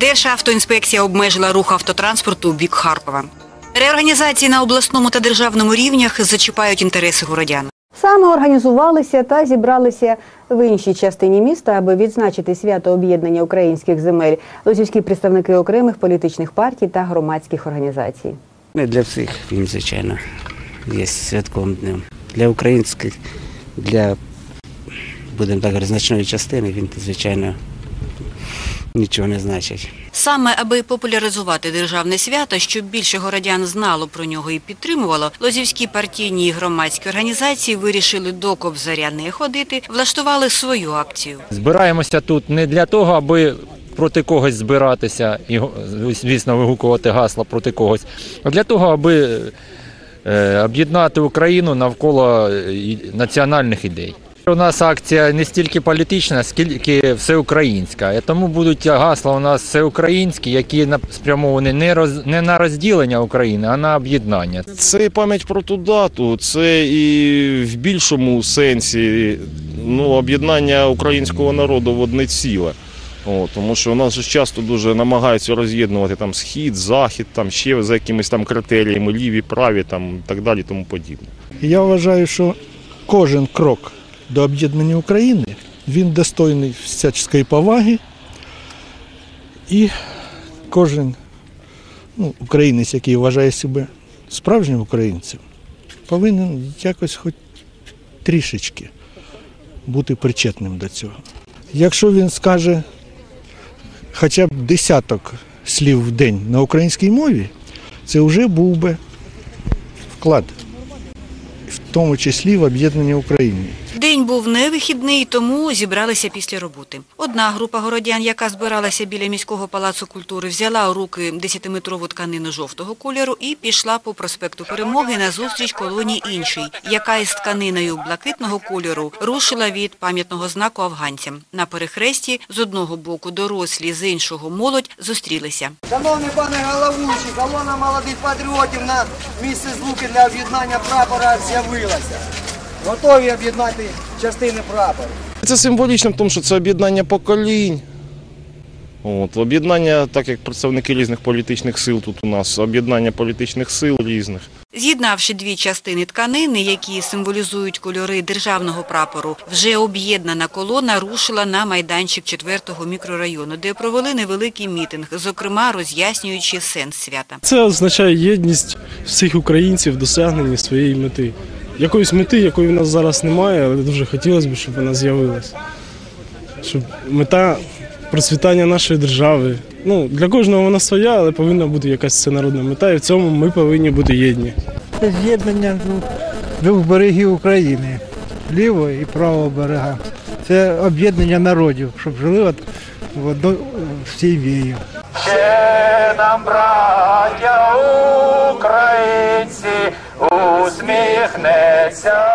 Державтоінспекція обмежила рух автотранспорту у бік Харкова. Реорганізації на обласному та державному рівнях зачіпають інтереси городян. Саме організувалися та зібралися в іншій частині міста, аби відзначити свято об'єднання українських земель. Лозівські представники окремих політичних партій та громадських організацій. Не для всіх він, звичайно, є святковим днем. Для українських, для, будемо так говорити, значної частини він, звичайно, нічого не значить. Саме аби популяризувати державне свято, щоб більше городян знало про нього і підтримувало, лозівські партійні і громадські організації вирішили до Кобзаря не ходити, влаштували свою акцію. Збираємося тут не для того, аби проти когось збиратися і, звісно, вигукувати гасла проти когось, а для того, аби е, об'єднати Україну навколо е, національних ідей. У нас акція не стільки політична, скільки всеукраїнська. Тому будуть гасла у нас всеукраїнські, які спрямовані не, роз, не на розділення України, а на об'єднання. Це пам'ять про ту дату, це і в більшому сенсі ну, об'єднання українського народу в одне ціле. О, тому що у нас же часто дуже намагаються роз'єднувати там схід, захід, там ще за якимись там критеріями, ліві, праві, там і так далі, тому подібне. Я вважаю, що кожен крок до об'єднання України він достойний всяческої поваги. І кожен ну, українець, який вважає себе справжнім українцем, повинен якось хоч трішечки бути причетним до цього. Якщо він скаже хоча б десяток слів в день на українській мові, це вже був би вклад в тому числі в об'єднання України. День був невихідний, тому зібралися після роботи. Одна група городян, яка збиралася біля міського палацу культури, взяла у руки 10-метрову тканину жовтого кольору і пішла по проспекту Перемоги на зустріч колонії іншій, яка із тканиною блакитного кольору рушила від пам'ятного знаку афганцям. На перехресті з одного боку дорослі, з іншого молодь зустрілися. Шановний пане головуючий, колона молодих патріотів на місце звуки для об'єднання прапора з'явилася. Готові об'єднати частини прапору. Це символічно в тому, що це об'єднання поколінь. От, об'єднання, так як представники різних політичних сил тут у нас, об'єднання політичних сил різних. З'єднавши дві частини тканини, які символізують кольори державного прапору, вже об'єднана колона рушила на майданчик 4-го мікрорайону, де провели невеликий мітинг, зокрема роз'яснюючи сенс свята. Це означає єдність всіх українців в досягненні своєї мети. Якоїсь мети, якої в нас зараз немає, але дуже хотілося б, щоб вона з'явилася. Щоб мета процвітання нашої держави. Ну, для кожного вона своя, але повинна бути якась всенародна мета, і в цьому ми повинні бути єдні. Це з'єднання двох- берегів України, лівого і правого берега. Це об'єднання народів, щоб жили от в одно в сім'єю. Ще нам, браття українці, Ahmed Sal.